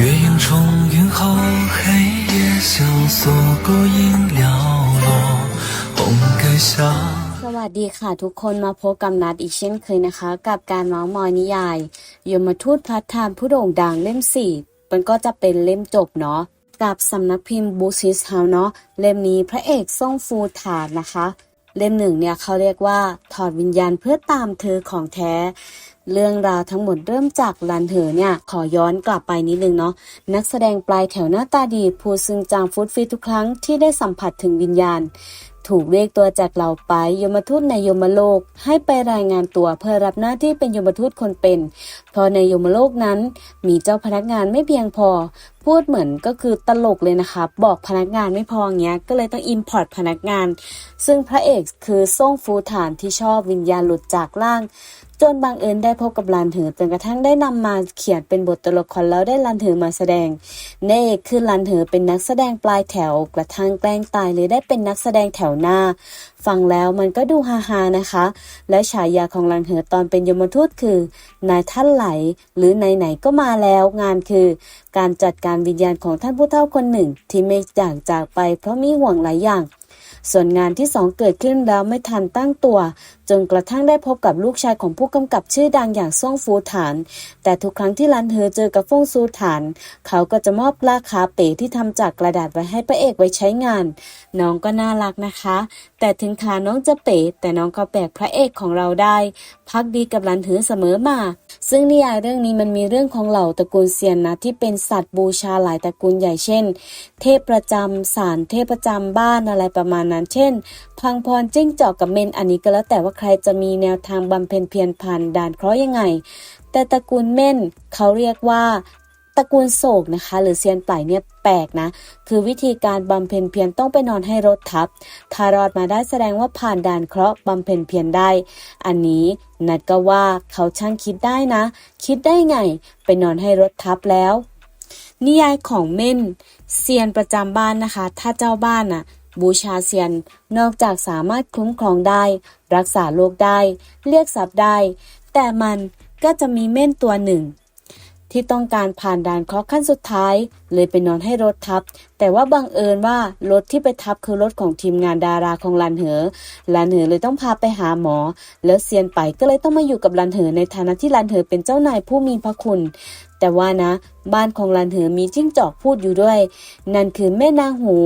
月影重云后，黑夜萧索，孤影寥落，红阁下。 สวัสดีค่ะทุกคนมาพบกับนัดอีกเช่นเคยนะคะ กับการเมาส์มอยนิยายยมทูตพระธรรมผู้โด่งดังเล่มสี่มันก็จะเป็นเล่มจบเนาะกับสำนักพิมพ์บูซิสเฮาเนาะเล่มนี้พระเอกส่งฟูถานนะคะ เล่มหนึ่งเนี่ยเขาเรียกว่าถอดวิญญาณเพื่อตามเธอของแท้ เรื่องราวทั้งหมดเริ่มจากลันเหอเนี่ย ขอย้อนกลับไปนิดนึงเนาะนักแสดงปลายแถวหน้าตาดีพูดซึ่งจางฟุตฟีทุกครั้งที่ได้สัมผัสถึงวิญญาณ ถูกเรียกตัวจากเหล่าไปยมทูตในยมโลก ให้ไปรายงานตัวเพื่อรับหน้าที่เป็นยมทูตคนเป็น เพราะในยมโลกนั้น มีเจ้าพนักงานไม่เพียงพอ พูดเหมือนก็คือตลกเลยนะคะบอกพนักงานไม่พออย่างเงี้ยก็เลยต้องอิมพอร์ตพนักงาน ซึ่งพระเอกคือส่งฟูฐานที่ชอบวิญญาณหลุดจากร่าง จนบังเอิญได้พบกับลันเถือจนกระทั่งได้นำมาเขียนเป็นบทตัวละครแล้วได้ลันเถือมาแสดง เน่คือลันเถือเป็นนักแสดงปลายแถว กระทั่งแกล้งตายเลยได้เป็นนักแสดงแถวหน้า ฟังแล้วมันก็ดูฮาๆนะคะ และฉายาของลันเถือตอนเป็นยมทูตคือ นายท่านไหล หรือไหนๆก็มาแล้วงานคือ การจัดการวิญญาณของท่านผู้เฒ่าคนหนึ่ง ที่ไม่อยากจากไป เพราะมีห่วงหลายอย่างส่วนงานที่สองเกิดขึ้นแล้วไม่ทันตั้งตัวจนกระทั่งได้พบกับลูกชายของผู้กำกับชื่อดังอย่างซ่งฟูฐาน แต่ทุกครั้งที่ลันเธอเจอกับฟงซูฐาน เขาก็จะมอบลาคาเป๋ที่ทำจากกระดาษไว้ให้พระเอกไว้ใช้งาน น้องก็น่ารักนะคะ แต่ถึงขาน้องจะเป๋แต่น้องก็แบกพระเอกของเราได้ พักดีกับลันเธอเสมอมา ซึ่งนิยายเรื่องนี้มันมีเรื่องของเหล่าตระกูลเซียนนะที่เป็นสัตว์บูชาหลายตระกูลใหญ่เช่น เทพประจำศาลเทพประจำบ้านอะไรประมาณนั้น เช่น พังพรจิ้งจอกกับเมนอันนี้ก็แล้วแต่ว่าใครจะมีแนวทางบำเพ็ญเพียรผ่านด่านเคราะห์ยังไง แต่ตระกูลเม่นเขาเรียกว่าตระกูลโศกนะคะ หรือเซียนไต่เนี่ยแปลกนะ คือวิธีการบำเพ็ญเพียรต้องไปนอนให้รถทับ ถ้ารอดมาได้แสดงว่าผ่านด่านเคราะห์บำเพ็ญเพียรได้ อันนี้นัดก็ว่าเขาช่างคิดได้นะ คิดได้ไง ไปนอนให้รถทับแล้ว นิยายของเม่นเซียนประจำบ้านนะคะ ถ้าเจ้าบ้านน่ะบูชาเซียน นอกจากสามารถคุ้มครองได้ รักษาโรคได้ เรียกทรัพย์ได้ แต่มันก็จะมีเม่นตัวหนึ่ง ที่ต้องการผ่านด่านเคราะห์ขั้นสุดท้าย เลยไปนอนให้รถทับ แต่ว่าบังเอิญว่ารถที่ไปทับคือรถของทีมงานดาราของลันเหอลันเหอเลยต้องพาไปหาหมอ แล้วเซียนไปก็เลยต้องมาอยู่กับลันเหอในฐานะที่ลันเหอเป็นเจ้านายผู้มีพระคุณ แต่ว่านะ บ้านของลันเหอมีจิ้งจอกพูดอยู่ด้วย นั่นคือแม่นางหู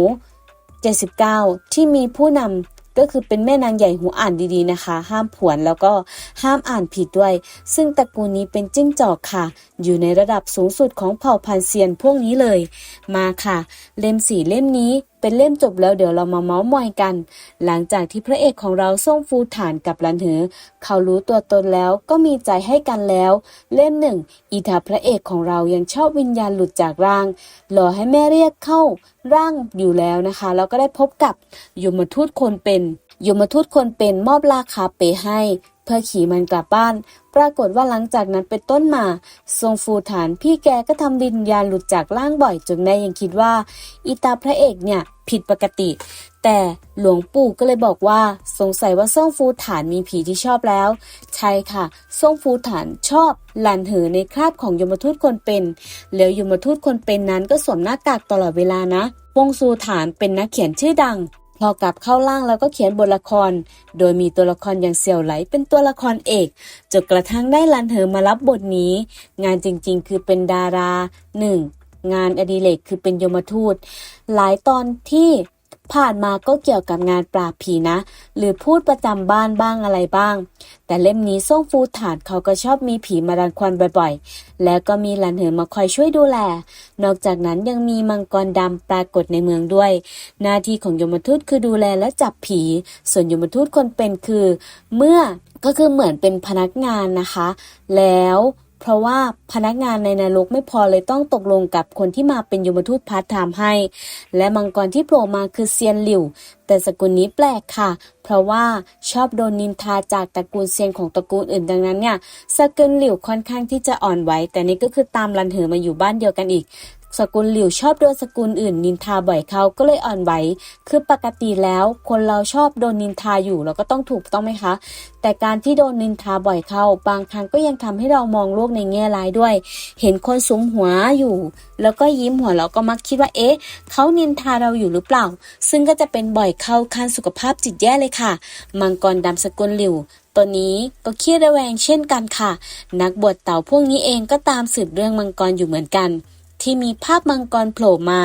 79 ที่มีผู้นำ ก็คือเป็นแม่นางใหญ่หูอ่านดีๆนะคะ ห้ามผวนแล้วก็ห้ามอ่านผิดด้วย ซึ่งตระกูลนี้เป็นจิ้งจอกค่ะ อยู่ในระดับสูงสุดของเผ่าพันธุ์เซียนพวกนี้เลย มาค่ะ เล่มสี่เล่มนี้เป็นเล่มจบแล้วเดี๋ยวเรามาเมาส์มอยกัน หลังจากที่พระเอกของเราส่งฟูฐานกับลันเหอ เขารู้ตัวตนแล้วก็มีใจให้กันแล้ว เล่มหนึ่งอีทาพระเอกของเรายังชอบวิญญาณหลุดจากร่างหล่อให้แม่เรียกเข้าร่างอยู่แล้วนะคะ แล้วก็ได้พบกับยมทูตคนเป็นยมทูตคนเป็นมอบราคาเปให้ เพื่อขี่มันกลับบ้าน ปรากฏว่าหลังจากนั้นเป็นต้นมาทรงฟูฐานพี่แกก็ทำวิญญาณหลุดจากร่างบ่อยจนแม่ยังคิดว่า อีตาพระเอกเนี่ยผิดปกติ แต่หลวงปู่ก็เลยบอกว่า สงสัยว่าซ่งฟูฐานมีผีที่ชอบแล้ว ใช่ค่ะซ่งฟูฐานชอบหลันเหอในคราบของยมทูตคนเป็น แล้วยมทูตคนเป็นนั้นก็สวมหน้ากากตลอดเวลานะ วงซูฐานเป็นนักเขียนชื่อดัง พอกลับเข้าล่างแล้วก็เขียนบทละคร โดยมีตัวละครอย่างเสี่ยวไหลเป็นตัวละครเอกจนกระทั่งได้ลันเหอมารับบทนี้ งานจริงๆ คือเป็นดาราหนึ่งงานอดิเรกคือเป็นยมทูต หลายตอนที่ ผ่านมาก็เกี่ยวกับงานปราบผีนะ หรือพูดประจำบ้านบ้างอะไรบ้าง แต่เล่มนี้ส่งฟูฐานเขาก็ชอบมีผีมารังควานบ่อยๆ แล้วก็มีหลันเหอมาคอยช่วยดูแล นอกจากนั้นยังมีมังกรดำปรากฏในเมืองด้วย หน้าที่ของยมทูตคือดูแลและจับผี ส่วนยมทูตคนเป็นคือ เมื่อก็คือเหมือนเป็นพนักงานนะคะ แล้ว เพราะว่าพนักงานในนรกไม่พอเลยต้องตกลงกับคนที่มาเป็นยมทูตพาร์ทไทม์ให้ และมังกรที่โผล่มาคือเซียนหลิว แต่สกุลนี้แปลกค่ะ เพราะว่าชอบโดนนินทาจากตระกูลเซียนของตระกูลอื่นดังนั้นเนี่ยสกุลหลิวค่อนข้างที่จะอ่อนไหวแต่นี่ก็คือตามรันเหอมาอยู่บ้านเดียวกันอีก สกุลหลิวชอบโดนสกุลอื่นนินทาบ่อยเขาก็เลยอ่อนไหว คือปกติแล้ว คนเราชอบโดนนินทาอยู่เราก็ต้องถูกต้องไหมคะ แต่การที่โดนนินทาบ่อยเข้า บางครั้งก็ยังทำให้เรามองโลกในแง่ร้ายด้วย เห็นคนสุมหัวอยู่ แล้วก็ยิ้มหัวเราก็มักคิดว่า เอ๊ะ เขานินทาเราอยู่หรือเปล่า ซึ่งก็จะเป็นบ่อยเข้าขั้นสุขภาพจิตแย่เลยค่ะ มังกรดำสกุลหลิวตัวนี้ก็เครียดระแวงเช่นกันค่ะ นักบวชเต่าพวกนี้เองก็ตามสืบเรื่องมังกรอยู่เหมือนกัน ที่มีภาพมังกรโผล่มา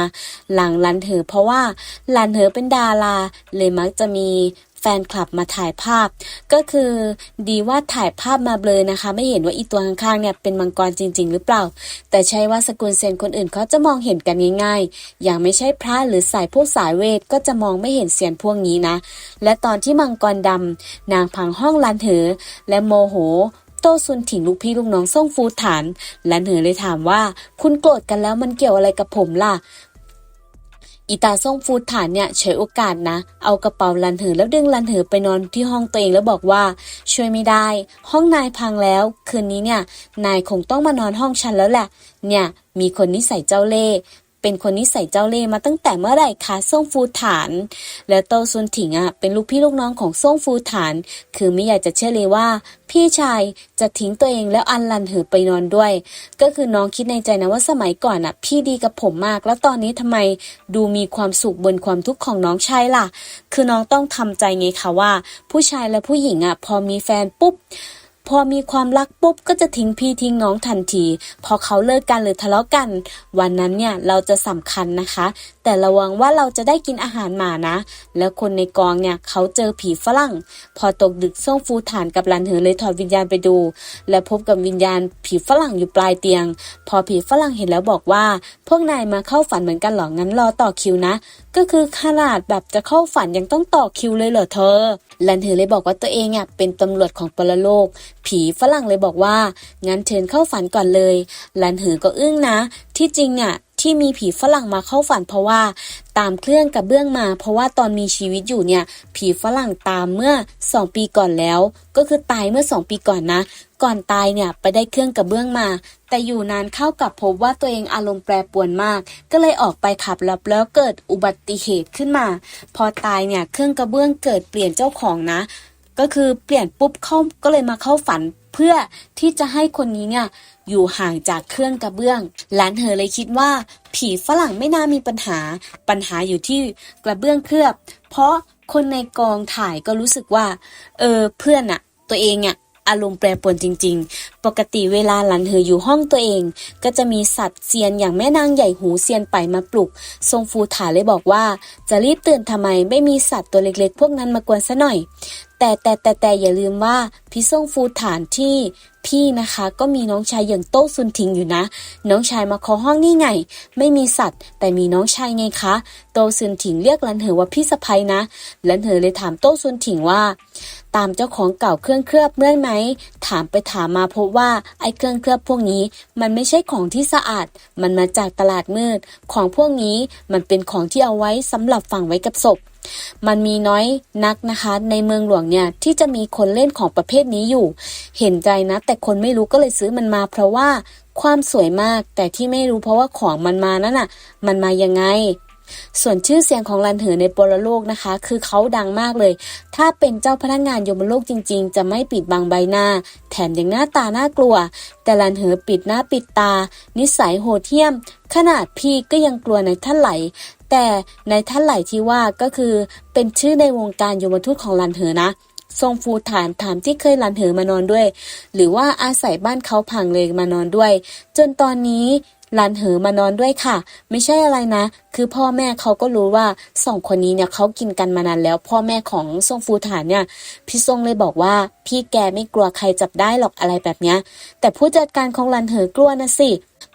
หลังลันเหอเพราะว่าลันเหอเป็นดารา เลยมักจะมีแฟนคลับมาถ่ายภาพ ก็คือดีว่าถ่ายภาพมาเบลอนะคะ ไม่เห็นว่าอีตัวข้างๆเนี่ยเป็นมังกรจริง ๆ หรือเปล่า แต่ใช่ว่าสกุลเซนคนอื่นเขาจะมองเห็นกันง่าย ๆ อย่างไม่ใช่พระหรือสายพวกสายเวทก็จะมองไม่เห็นเสียนพวกนี้นะ และตอนที่มังกรดำนางพังห้องลันเหอและโมโห โต้ซุนถิงลูกพี่ลูกน้องส่งฟูฐาน แลันเหอเลยถามว่า คุณโกรธกันแล้วมันเกี่ยวอะไรกับผมล่ะอีตาส่งฟูฐานเนี่ยฉวยโอกาสนะ เอากระเป๋าลันเหอแล้วดึงลันเหอไปนอนที่ห้องตัวเองแล้วบอกว่า ช่วยไม่ได้ ห้องนายพังแล้ว คืนนี้เนี่ย นายคงต้องมานอนห้องฉันแล้วแหละ เนี่ย มีคนนิสัยเจ้าเล่ห์ เป็นคนนิสัยเจ้าเล่ห์มาตั้งแต่เมื่อไหร่คะส่งฟูฐาน แล้วโตซุนถิงอะเป็นลูกพี่ลูกน้องของส่งฟูฐาน คือไม่อยากจะเชื่อเลยว่า พี่ชายจะทิ้งตัวเองแล้วอันลันเหอไปนอนด้วย ก็คือน้องคิดในใจนะว่าสมัยก่อนอะ พี่ดีกับผมมาก แล้วตอนนี้ทำไมดูมีความสุขบนความทุกข์ของน้องชายล่ะ คือน้องต้องทำใจไงคะว่า ผู้ชายและผู้หญิงอะพอมีแฟนปุ๊บ พอมีความรักปุ๊บก็จะทิ้งพี่ทิ้งน้องทันที พอเขาเลิกกันหรือทะเลาะกัน วันนั้นเนี่ยเราจะสำคัญนะคะ แต่ระวังว่าเราจะได้กินอาหารหมานะ แล้วคนในกองเนี่ยเขาเจอผีฝรั่ง พอตกดึกส่งฟูฐานกับลันเหอเลยถอดวิญญาณไปดู และพบกับวิญญาณผีฝรั่งอยู่ปลายเตียง พอผีฝรั่งเห็นแล้วบอกว่า พวกนายมาเข้าฝันเหมือนกันหรองั้นรอต่อคิวนะ ก็คือขนาดแบบจะเข้าฝันยังต้องต่อคิวเลยเหรอเธอ ลันเธอเลยบอกว่าตัวเองอะเป็นตำรวจของปรโลก ผีฝรั่งเลยบอกว่า งั้นเชิญเข้าฝันก่อนเลย ลันเธอก็อึ้งนะ ที่จริงอะ ที่มีผีฝรั่งมาเข้าฝันเพราะว่า ตามเครื่องกับเบื้องมา เพราะว่าตอนมีชีวิตอยู่เนี่ย ผีฝรั่งตามเมื่อสองปีก่อนแล้ว ก็คือตายเมื่อสองปีก่อนนะ ก่อนตายเนี่ยไปได้เครื่องกับเบื้องมา แต่อยู่นานเข้ากับพบว่าตัวเองอารมณ์แปรปรวนมาก ก็เลยออกไปขับรถแล้วเกิดอุบัติเหตุขึ้นมา พอตายเนี่ยเครื่องกระเบื้องเกิดเปลี่ยนเจ้าของนะ ก็คือเปลี่ยนปุ๊บเข้าก็เลยมาเข้าฝัน เพื่อที่จะให้คนนี้เนี่ยอยู่ห่างจากเครื่องกระเบื้อง หลานเหอเลยคิดว่า ผีฝรั่งไม่น่ามีปัญหา ปัญหาอยู่ที่กระเบื้องเคลือบ เพราะคนในกองถ่ายก็รู้สึกว่า เออเพื่อนอะตัวเองอะอารมณ์แปรปรวนจริง ๆ ปกติเวลาหลันเหออยู่ห้องตัวเอง ก็จะมีสัตว์เซียนอย่างแม่นางใหญ่หูเซียนไปมาปลุก ทรงฟูถาเลยบอกว่า จะรีบตื่นทำไมไม่มีสัตว์ตัวเล็กๆ พวกนั้นมากวนซะหน่อย แต่แต่แต่แต่อย่าลืมว่าพี่ส่งฟูฐานที่พี่นะคะก็มีน้องชายอย่างโต้ซุนทิงอยู่นะ น้องชายมาขอห้องนี่ไง ไม่มีสัตว์ แต่มีน้องชายไงคะ โต้ซุนทิงเรียกลันเหอว่าพี่สะพ้ยนะลันเหอเลยถามโต้ซุนทิงว่า ตามเจ้าของเก่าเครื่องเคลือบเมื่อไหม ถามไปถามมาพบว่าไอ้เครื่องเคลือบพวกนี้ มันไม่ใช่ของที่สะอาด มันมาจากตลาดมืด ของพวกนี้มันเป็นของที่เอาไว้สำหรับฝังไว้กับศพ มันมีน้อยนักนะคะ ในเมืองหลวงเนี่ยที่จะมีคนเล่นของประเภทนี้อยู่ เห็นใจนะ แต่คนไม่รู้ก็เลยซื้อมันมาเพราะว่าความสวยมากแต่ที่ไม่รู้เพราะว่าของมันมานั่นน่ะ มันมายังไง ส่วนชื่อเสียงของลันเหอในปรโลกนะคะ คือเขาดังมากเลย ถ้าเป็นเจ้าพนักงานยมโลกจริง ๆ จะไม่ปิดบังใบหน้า แถมยังหน้าตาน่ากลัว แต่ลันเหอปิดหน้าปิดตา นิสัยโหดเหี้ยม ขนาดพี่ก็ยังกลัวในท่านไหล แต่ในท่านไหลที่ว่าก็คือเป็นชื่อในวงการยมทูตของลันเหอนะทรงฟูถามถามที่เคยลันเหอมานอนด้วย หรือว่าอาศัยบ้านเขาพังเลยมานอนด้วย จนตอนนี้ ลันเหอมานอนด้วยค่ะ ไม่ใช่อะไรนะ คือพ่อแม่เขาก็รู้ว่าสองคนนี้เนี่ยเขากินกันมานานแล้ว พ่อแม่ของทรงฟูถานเนี่ย พี่ทรงเลยบอกว่า พี่แกไม่กลัวใครจับได้หรอกอะไรแบบเนี้ย แต่ผู้จัดการของลันเหอกลัวนะสิ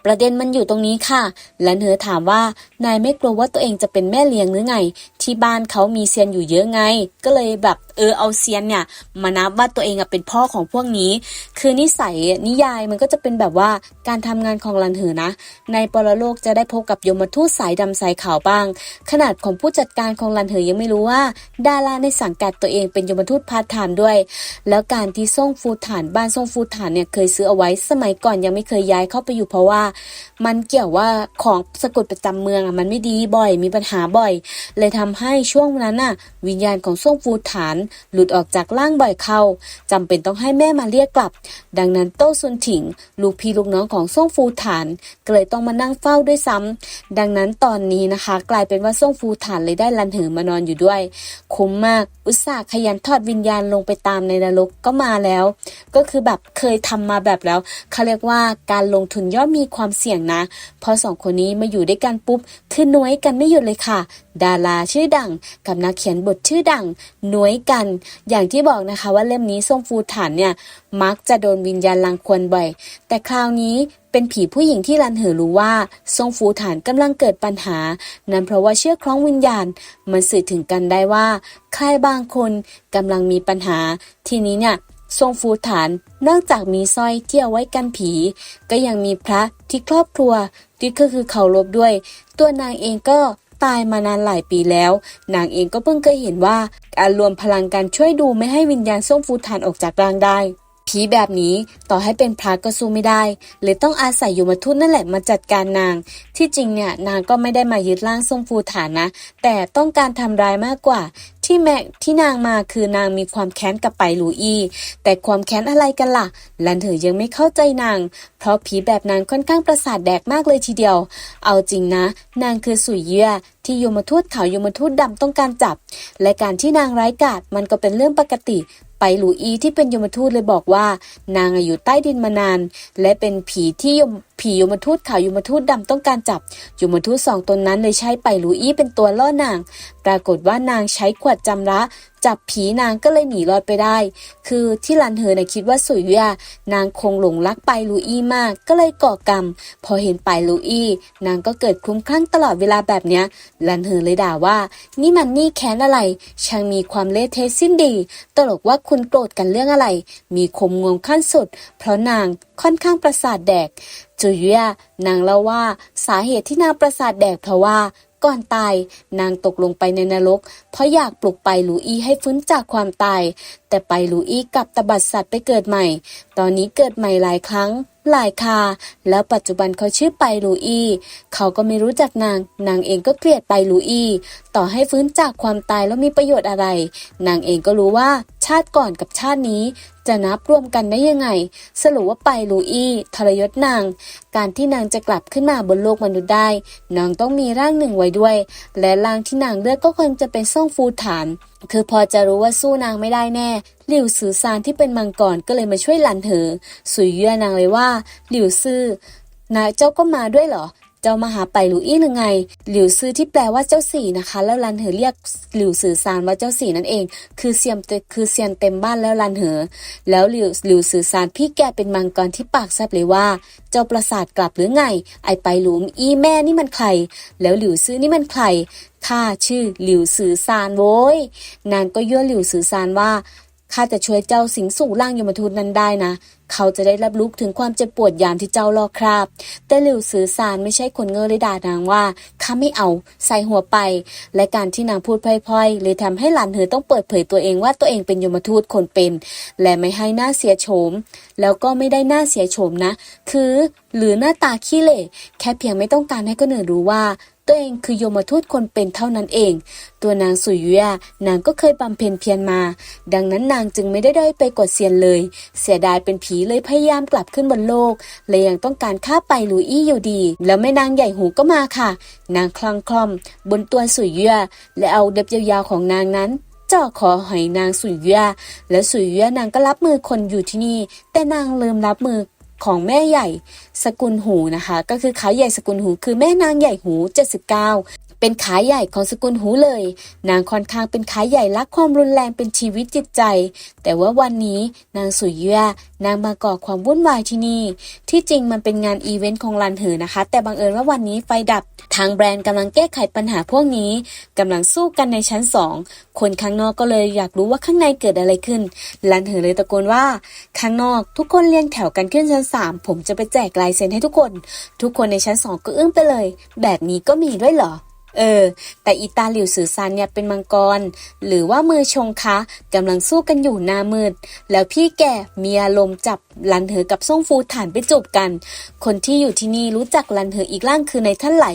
ประเด็นมันอยู่ตรงนี้ค่ะ แลันเหอถามว่านายไม่กลัวว่าตัวเองจะเป็นแม่เลี้ยงหรือไง ที่บ้านเขามีเซียนอยู่เยอะไง ก็เลยแบบเออเอาเซียนเนี่ย มานับว่าตัวเองอะเป็นพ่อของพวกนี้ คือนิสัยนิยายมันก็จะเป็นแบบว่าการทำงานของลันเหอนะ ในปรโลกจะได้พบกับยมทูตสายดำสายขาวบ้าง ขนาดของผู้จัดการของลันเหอยังไม่รู้ว่า ดาราในสังกัดตัวเองเป็นยมทูตพาร์ทไทม์ด้วย แล้วการที่ส่งฟูฐานบ้านส่งฟูฐานเนี่ยเคยซื้อเอาไว้สมัยก่อนยังไม่เคยย้ายเข้าไปอยู่เพราะว่ามันเกี่ยวว่าของสะกดประจำเมืองอะมันไม่ดีบ่อย มีปัญหาบ่อย เลยทำให้ช่วงนั้นน่ะ วิญญาณของซ่งฟูฐาน หลุดออกจากร่างบ่อยเข้าจำเป็นต้องให้แม่มาเรียกกลับ ดังนั้นโต้ซุนถิง ลูกพี่ลูกน้องของซ่งฟูฐานก็เลยต้องมานั่งเฝ้าด้วยซ้ำดังนั้นตอนนี้นะคะ กลายเป็นว่าซ่งฟูฐานเลยได้ลันเหอมานอนอยู่ด้วยคุ้มมากอุตส่าห์ขยันทอดวิญญาณลงไปตามในนรกก็มาแล้ว ก็คือแบบเคยทำมาแบบแล้วเขาเรียกว่าการลงทุนย่อมมีความเสี่ยงนะพอสองคนนี้มาอยู่ด้วยกันปุ๊บคือน้วยกันไม่หยุดเลยค่ะ ดาราชื่อดัง กับนักเขียนบทชื่อดังน้วยกัน อย่างที่บอกนะคะว่าเล่มนี้ส้มฟูฐานเนี่ยมักจะโดนวิญญาณลังควรบ่อย แต่คราวนี้เป็นผีผู้หญิงที่รันเหอรู้ว่าทรงฟูฐานกำลังเกิดปัญหา นั้นเพราะว่าเชื่อคล้องวิญญาณ มันสื่อถึงกันได้ว่าใครบางคนกำลังมีปัญหา ทีนี้เนี่ย ทรงฟูฐานนอกจากมีสร้อยที่เอาไว้กันผี ก็ยังมีพระที่ครอบครัวที่ก็คือเขารบด้วย ตัวนางเองก็ตายมานานหลายปีแล้ว นางเองก็เพิ่งเคยเห็นว่าการรวมพลังกันช่วยดูไม่ให้วิญญาณทรงฟูฐานออกจากร่างได้ ผีแบบนี้ต่อให้เป็นพระก็สู้ไม่ได้เลยต้องอาศัยอยู่มาทุตนั่นแหละมาจัดการนาง ที่จริงเนี่ยนางก็ไม่ได้มายึดร่างทรงฟูฐานนะ แต่ต้องการทำร้ายมากกว่า ที่แม่ที่นางมาคือนางมีความแค้นกับไปหลูอีแต่ความแค้นอะไรกันล่ะลันเถอยังไม่เข้าใจนาง เพราะผีแบบนางค่อนข้างประสาทแดกมากเลยทีเดียว เอาจริงนะ นางคือสุยเยื่อที่ยมทูตขาวยมทูตดำต้องการจับ และการที่นางไร้กาดมันก็เป็นเรื่องปกติ ไปหลูอีที่เป็นยมทูตเลยบอกว่า นางอยู่ใต้ดินมานาน และเป็นผีที่ยม ผียมทูตขาว ยมทูตดำต้องการจับ ยมทูตสองตนนั้นเลยใช้ไปลูอี้เป็นตัวล่อนาง ปรากฏว่านางใช้ขวดจำระจับผีนางก็เลยหนีรอดไปได้ คือที่ลันเฮอนะคิดว่าสุยเวียนางคงหลงรักไปลูอี้มากก็เลยก่อกรรม พอเห็นไปลูอี้นางก็เกิดคลุ้มคลั่งตลอดเวลาแบบเนี้ยลันเฮอเลยด่าว่า นี่มันนี่แค้นอะไร ช่างมีความเละเทะสิ้นดี ตลกว่าคุณโกรธกันเรื่องอะไร มีคมงวงขั้นสุด เพราะนางค่อนข้างประสาทแดก จุยเวียนางเล่าว่าสาเหตุที่นางประสาทแดกเพราะว่าก่อนตาย นางตกลงไปในนรก เพราะอยากปลุกไปหลูอีให้ฟื้นจากความตาย แต่ไปหลูอีกลับตบัดสัตว์ไปเกิดใหม่ ตอนนี้เกิดใหม่หลายครั้ง หลายคา แล้วปัจจุบันเขาชื่อไปหลูอีเขาก็ไม่รู้จักนาง นางเองก็เกลียดไปหลูอีต่อให้ฟื้นจากความตายแล้วมีประโยชน์อะไร นางเองก็รู้ว่า ชาติก่อนกับชาตินี้ จะนับรวมกันได้ยังไง สรุปว่าไปลูอี้ทรยศนาง การที่นางจะกลับขึ้นมาบนโลกมนุษย์ได้ นางต้องมีร่างหนึ่งไว้ด้วย และร่างที่นางเลือกก็คงจะเป็นซ่องฟูฐาน คือพอจะรู้ว่าสู้นางไม่ได้แน่หลิวซือซานที่เป็นมังกรก็เลยมาช่วยหลันเถอสุยเยื่อนางเลยว่า หลิวซื่อนายเจ้าก็มาด้วยเหรอ เจ้ามาหาไปหลูอี้หรือไง หลิวซื้อที่แปลว่าเจ้าสี่นะคะ แล้วลันเหอเรียกหลิวสื่อสารว่าเจ้าสี่นั่นเอง คือเซียมเตคือเซียนเต็มบ้านแล้วลันเหอ แล้วหลิวหลิวสื่อสารพี่แกเป็นมังกรที่ปากแซบเลยว่า เจ้าประสาทกลับหรือไง ไอไปหลุมอีแม่นี่มันใคร แล้วหลิวซื้อนี่มันใครข้าชื่อหลิวสื่อสารโว้ยนางก็ยั่วหลิวสื่อสารว่า ข้าจะช่วยเจ้าสิงสู่ร่างยมทูตนั้นได้นะ เขาจะได้รับรู้ถึงความเจ็บปวดยามที่เจ้ารอคราบ แต่หลิวสื่อสารไม่ใช่คนเงอเลยด่านางว่าข้าไม่เอาใส่หัวไป และการที่นางพูดพล่อยๆเลยทำให้หลานเธอต้องเปิดเผยตัวเองว่าตัวเองเป็นยมทูตคนเป็น และไม่ให้หน้าเสียโฉม แล้วก็ไม่ได้หน้าเสียโฉมนะ คือ หรือหน้าตาขี้เหร่แค่เพียงไม่ต้องการให้คนอื่นรู้ว่า ตัวเองคือโยมทูตคนเป็นเท่านั้นเอง ตัวนางสุยเวียนางก็เคยบำเพ็ญเพียรมา ดังนั้นนางจึงไม่ได้ด้อยไปกว่าเซียนเลย เสียดายเป็นผีเลยพยายามกลับขึ้นบนโลกเลยยังต้องการฆ่าไปหลูอี้อยู่ดี แล้วแม่นางใหญ่หูก็มาค่ะ นางคลองคลอม บนตัวสุยเวียและเอาเด็บยาวๆของนางนั้นเจ่อขอหอยนางสุยเวียและสุยเวียนางก็รับมือคนอยู่ที่นี่ แต่นางลืมรับมือ ของแม่ใหญ่สกุลหูนะคะ ก็คือขาใหญ่สกุลหู คือแม่นางใหญ่หู 79 เป็นขายใหญ่ของสกุลหูเลย นางค่อนข้างเป็นขายใหญ่รักความรุนแรงเป็นชีวิตจิตใจ แต่ว่าวันนี้นางสุยเย่นางมาก่อความวุ่นวายที่นี่ ที่จริงมันเป็นงานอีเวนต์ของลันเหอนะคะ แต่บังเอิญว่าวันนี้ไฟดับ ทางแบรนด์กำลังแก้ไขปัญหาพวกนี้กำลังสู้กันในชั้นสองคนข้างนอกก็เลยอยากรู้ว่าข้างในเกิดอะไรขึ้นลันเหอเลยตะโกนว่า ข้างนอกทุกคนเรียงแถวกันขึ้นชั้นสามผมจะไปแจกลายเซ็นให้ทุกคน ทุกคนในชั้นสองก็อึ้งไปเลย แบบนี้ก็มีด้วยเหรอ เออ แต่อีตาหลิวสือซานเนี่ยเป็นมังกร หรือว่ามือชงคะกำลังสู้กันอยู่หน้ามืด แล้วพี่แกมีอารมณ์จับลันเหอกับซ่งฟูฐานไปจบกัน คนที่อยู่ที่นี่รู้จักลันเหออีกล่างคือในท่านไหล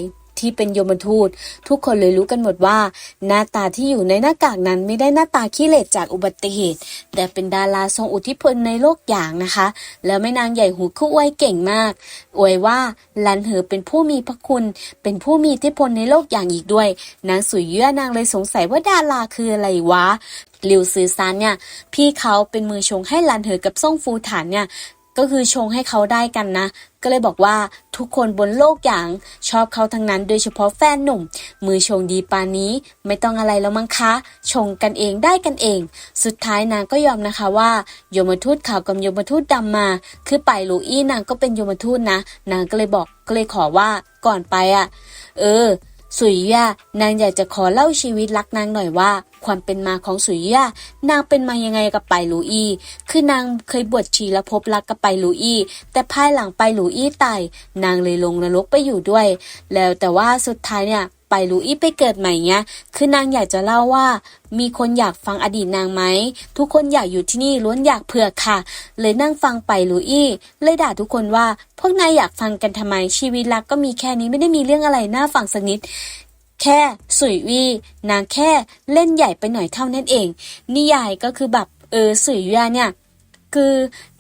ที่เป็นโยมทูต ทุกคนเลยรู้กันหมดว่า หน้าตาที่อยู่ในหน้ากากนั้นไม่ได้หน้าตาขี้เหร่จากอุบัติเหตุ แต่เป็นดาราทรงอุทิพลในโลกอย่างนะคะ แล้วแม่นางใหญ่หูคู่อวยเก่งมาก อวยว่าลันเหอเป็นผู้มีพระคุณ เป็นผู้มีอิทธิพลในโลกอย่างอีกด้วย นางสุยเยื่อนางเลยสงสัยว่าดาราคืออะไรวะหลิวซือซานเนี่ย พี่เขาเป็นมือชงให้ลันเหอกับซ่งฟูฐานเนี่ย ก็คือชงให้เขาได้กันนะ ก็เลยบอกว่าทุกคนบนโลกอย่างชอบเขาทั้งนั้น โดยเฉพาะแฟนหนุ่ม มือชงดีปานนี้ไม่ต้องอะไรแล้วมั้งคะ ชงกันเองได้กันเอง สุดท้ายนางก็ยอมนะคะว่า โยมทูตขาวกับโยมทูตดำมา คือไปหลูอี้นางก็เป็นโยมทูตนะ นางก็เลยบอกก็เลยขอว่าก่อนไปอะ เออ สุยย่านางอยากจะขอเล่าชีวิตรักนางหน่อยว่า ความเป็นมาของสุยย่านางเป็นมายังไงกับไปหลูอี้คือนางเคยบวชชีและพบรักกับไปหลูอี้แต่ภายหลังไปหลูอี้ตายนางเลยลงนรกไปอยู่ด้วย แล้วแต่ว่าสุดท้ายเนี่ย ไปลูอี้ไปเกิดใหม่เงี้ย คือนางอยากจะเล่าว่า มีคนอยากฟังอดีตนางไหม ทุกคนอยากอยู่ที่นี่ล้วนอยากเผือกค่ะ เลยนั่งฟังไปลูอี้เลยด่าทุกคนว่า พวกนายอยากฟังกันทำไม ชีวิตรักก็มีแค่นี้ไม่ได้มีเรื่องอะไรน่าฟังสักนิดแค่สุยวีนางแค่เล่นใหญ่ไปหน่อยเท่านั้นเอง นิยายก็คือแบบเออสุยวีเนี่ยคือ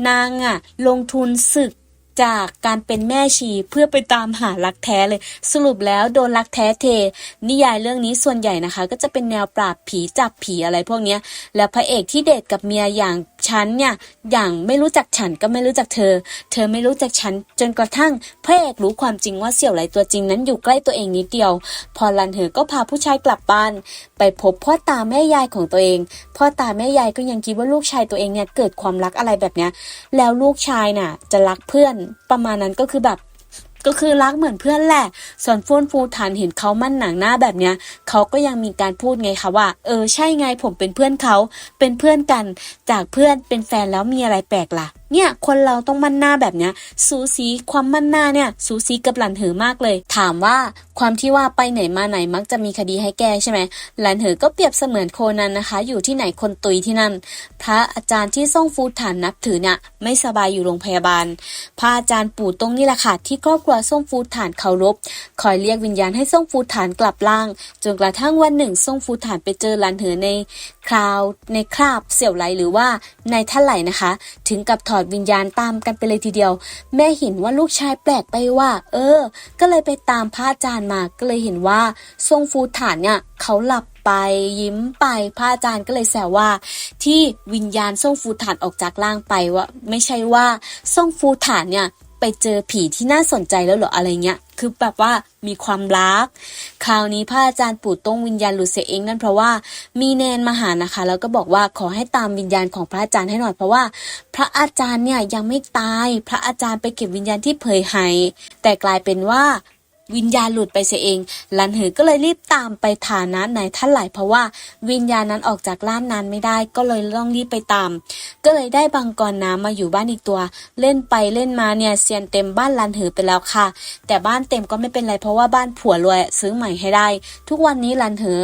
นางอะลงทุนศึก จากการเป็นแม่ชีเพื่อไปตามหารักแท้เลย สรุปแล้วโดนรักแท้เท นิยายเรื่องนี้ส่วนใหญ่นะคะ ก็จะเป็นแนวปราบผีจับผีอะไรพวกนี้แล้วพระเอกที่เดทกับเมียอย่าง ฉันเนี่ยอย่างไม่รู้จักฉันก็ไม่รู้จักเธอ เธอไม่รู้จักฉันจนกระทั่งพระเอกรู้ความจริงว่าเสี่ยวไหลตัวจริงนั้นอยู่ใกล้ตัวเองนิดเดียว พอลันเหอก็พาผู้ชายกลับบ้าน ไปพบพ่อตาแม่ยายของตัวเอง พ่อตาแม่ยายก็ยังคิดว่าลูกชายตัวเองเนี่ยเกิดความรักอะไรแบบเนี้ยแล้วลูกชายน่ะจะรักเพื่อน ประมาณนั้นก็คือแบบ ก็คือรักเหมือนเพื่อนแหละ ส่วนฟูนฟูฐานเห็นเขามั่นหนังหน้าแบบเนี้ยเขาก็ยังมีการพูดไงคะว่า เออใช่ไงผมเป็นเพื่อนเขา เป็นเพื่อนกัน จากเพื่อนเป็นแฟนแล้วมีอะไรแปลกล่ะ เนี่ยคนเราต้องมั่นหน้าแบบเนี้ยสูสีความมั่นหน้าเนี่ยสูสีกับหลันเหอมากเลย ถามว่าความที่ว่าไปไหนมาไหนมักจะมีคดีให้แก้ใช่ไหมหลันเหอก็เปรียบเสมือนโคนันนะคะ อยู่ที่ไหนคนตุยที่นั่น พระอาจารย์ที่ซ่งฟูฐานนับถือเนี่ยไม่สบายอยู่โรงพยาบาล พระอาจารย์ปู่ตรงนี่แหละค่ะที่ครอบครัวซ่งฟูฐานเคารพคอยเรียกวิญญาณให้ซ่งฟูฐานกลับร่าง จนกระทั่งวันหนึ่งซ่งฟูฐานไปเจอหลันเหอในคราวในคราบเสี่ยวไหลหรือว่าในท่าไหลนะคะ ถึงกับถอดวิญญาณตามกันไปเลยทีเดียว แม่เห็นว่าลูกชายแปลกไปว่า เออ ก็เลยไปตามพระอาจารย์มาก็เลยเห็นว่าทรงฟูฐานเนี่ยเขาหลับไปยิ้มไปพระอาจารย์ก็เลยแซวว่า ที่วิญญาณทรงฟูฐานออกจากร่างไปว่า ไม่ใช่ว่าทรงฟูฐานเนี่ย ไปเจอผีที่น่าสนใจแล้วเหรออะไรเงี้ย คือแบบว่ามีความรัก คราวนี้พระอาจารย์ปู่ต้งวิญญาณหลุดเสียเองนั่นเพราะว่ามีเนนมาหานะคะ แล้วก็บอกว่าขอให้ตามวิญญาณของพระอาจารย์ให้หน่อยเพราะว่า พระอาจารย์เนี่ยยังไม่ตาย พระอาจารย์ไปเก็บวิญญาณที่เผยหายแต่กลายเป็นว่า วิญญาณหลุดไปเสียเอง ลันเหอก็เลยรีบตามไปฐานะในท่านไหลเพราะว่าวิญญาณนั้นออกจากร่านนานไม่ได้ ก็เลยต้องรีบไปตาม ก็เลยได้บังกรน้ำมาอยู่บ้านอีกตัว เล่นไปเล่นมาเนี่ยเซียนเต็มบ้านลันเหอไปแล้วค่ะ แต่บ้านเต็มก็ไม่เป็นไรเพราะว่าบ้านผัวรวยซื้อใหม่ให้ได้ ทุกวันนี้ลันเหอ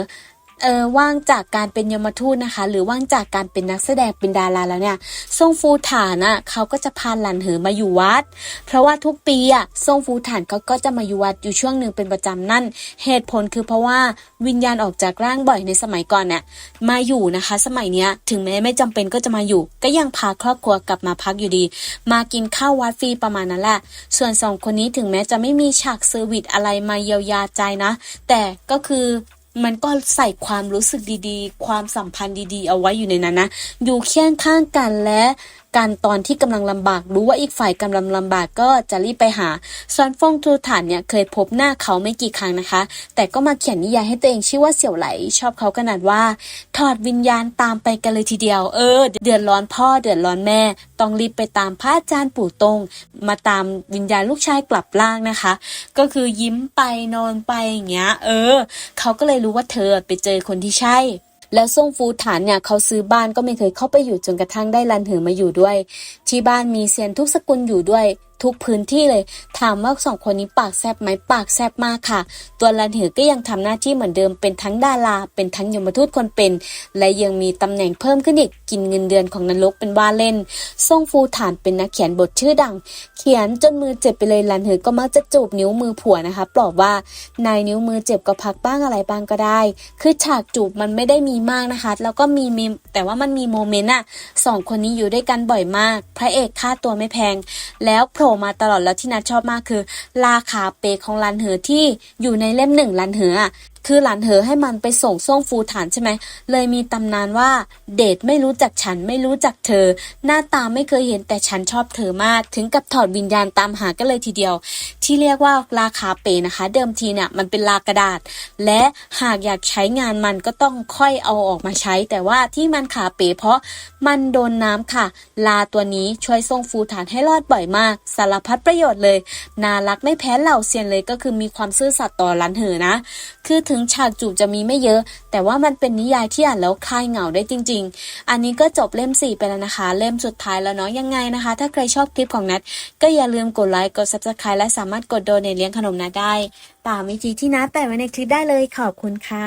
เออว่างจากการเป็นยมทูตนะคะ หรือว่างจากการเป็นนักแสดงเป็นดาราแล้วเนี่ยทรงฟูฐานอะเขาก็จะพาหลันเหอมาอยู่วัด เพราะว่าทุกปีอะทรงฟูฐานเขาก็จะมาอยู่วัดอยู่ช่วงหนึ่งเป็นประจำนั่น เหตุผลคือเพราะว่าวิญญาณออกจากร่างบ่อยในสมัยก่อนเนี่ยมาอยู่นะคะ สมัยเนี้ยถึงแม้ไม่จำเป็นก็จะมาอยู่ ก็ยังพาครอบครัวกลับมาพักอยู่ดี มากินข้าววัดฟรีประมาณนั้นแหละ ส่วนสองคนนี้ถึงแม้จะไม่มีฉากเซอร์วิสอะไรมาเยียวยาใจนะ แต่ก็คือ มันก็ใส่ความรู้สึกดีๆ ความสัมพันธ์ดีๆ เอาไว้อยู่ในนั้นนะ อยู่เคียงข้างกันและการตอนที่กำลังลำบาก รู้ว่าอีกฝ่ายกำลังลำบากก็จะรีบไปหาซอนฟงทูฐานเนี่ยเคยพบหน้าเขาไม่กี่ครั้งนะคะ แต่ก็มาเขียนนิยายให้ตัวเองชื่อว่าเสี่ยวไหล ชอบเขาขนาดว่า ถอดวิญญาณตามไปกันเลยทีเดียว เออ เดือดร้อนพ่อเดือดร้อนแม่ ต้องรีบไปตามพระอาจารย์ปู่ตง มาตามวิญญาณลูกชายกลับร่างนะคะ ก็คือยิ้มไปนอนไปอย่างเงี้ย เออ เขาก็เลยรู้ว่าเธอไปเจอคนที่ใช่ แล้วซ่งฟูฐานเนี่ยเขาซื้อบ้านก็ไม่เคยเข้าไปอยู่จนกระทั่งได้ลันเหอมาอยู่ด้วย ที่บ้านมีเซียนทุกสกุลอยู่ด้วย ทุกพื้นที่เลย ถามว่าสองคนนี้ปากแซบไหมปากแซบมากค่ะ ตัวลันเหอก็ยังทำหน้าที่เหมือนเดิมเป็นทั้งดารา เป็นทั้งยมทูตคนเป็น และยังมีตำแหน่งเพิ่มขึ้นอีกกินเงินเดือนของนรกเป็นว่าเล่นซ่งฟูฐานเป็นนักเขียนบทชื่อดัง เขียนจนมือเจ็บไปเลยลันเหอก็มักจะจูบนิ้วมือผัวนะคะปลอบว่านายนิ้วมือเจ็บก็พักบ้างอะไรบ้างก็ได้ คือฉากจูบมันไม่ได้มีมากนะคะ แล้วก็มีมีแต่ว่ามันมีโมเมนต์อะสองคนนี้อยู่ด้วยกันบ่อยมาก พระเอกค่าตัวไม่แพง แล้วโผล่มาตลอดแล้วที่นัดชอบมากคือลาคาเปของรันเหอที่อยู่ในเล่มหนึ่งรันเหออ คือหลานเหอให้มันไปส่งส่งฟูฐานใช่ไหม เลยมีตำนานว่า เดทไม่รู้จักฉันไม่รู้จักเธอ หน้าตาไม่เคยเห็นแต่ฉันชอบเธอมาก ถึงกับถอดวิญญาณตามหากันเลยทีเดียว ที่เรียกว่าลาคาเปนะคะ เดิมทีเนี่ยมันเป็นลากระดาษ และหากอยากใช้งานมันก็ต้องค่อยเอาออกมาใช้ แต่ว่าที่มันขาเป๋เพราะมันโดนน้ำค่ะ ลาตัวนี้ช่วยส่งฟูฐานให้รอดบ่อยมาก สารพัดประโยชน์เลยน่ารักไม่แพ้เหล่าเซียนเลยก็คือมีความซื่อสัตย์ต่อรันเหอนะ คือถึงฉากจูบจะมีไม่เยอะ แต่ว่ามันเป็นนิยายที่อ่านแล้วคลายเหงาได้จริง ๆ อันนี้ก็จบเล่ม 4 ไปแล้วนะคะ เล่มสุดท้ายแล้วเนาะยังไงนะคะ ถ้าใครชอบคลิปของนัทก็อย่าลืมกดไลค์กด subscribe และสามารถกดโดเนทเลี้ยงขนมนัทได้ ตามวิธีที่นัทแต่ไว้ในคลิปได้เลยขอบคุณค่ะ